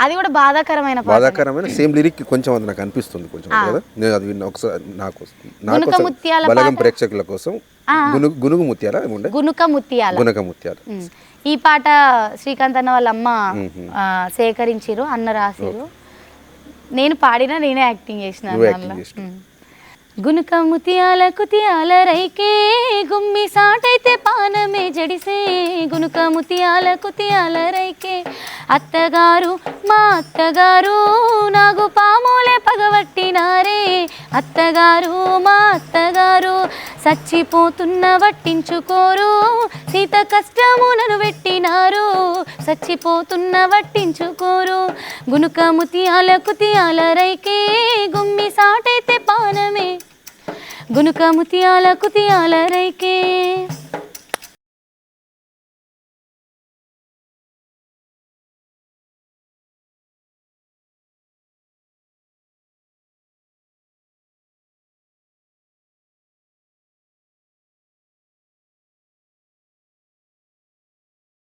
అది కూడా బాధాకరమైన బాధాకరమైన సేమ్ లిరిక్ కొంచెం అది నాకు అనిపిస్తుంది కొంచెం కదా? నేను అది విన్న ఒకసారి నా కోసం నా గునుక కోసం ముత్యాల బలగం ప్రేక్షకుల కోసం గునుగు ముత్యాల గునుక ముత్యాల. గునక ముత్యాలు. ఈ పాట శ్రీకాంత్ అన్న వాళ్ళ అమ్మ సేకరించిరు అన్న రాసిరు నేను పాడినా నేనే యాక్టింగ్ చేసిన గునుక ముత్యాల కుతియాల రైకే గుమ్మి సాటైతే పానమే జడిసే. గునుక ముత్యాల కుతియాల రైకే. అత్తగారు మా అత్తగారు నాకు పాములే పగవట్టినారే. అత్తగారు మా అత్తగారు చచ్చిపోతున్న వట్టించుకోరు. సీత కష్టమునను పెట్టినారు చచ్చిపోతున్న వట్టించుకోరు. గునుక ముతియాల కుతియాల రైకే గుమ్మి గునుక ముత్యాల కుతియాల రైకే.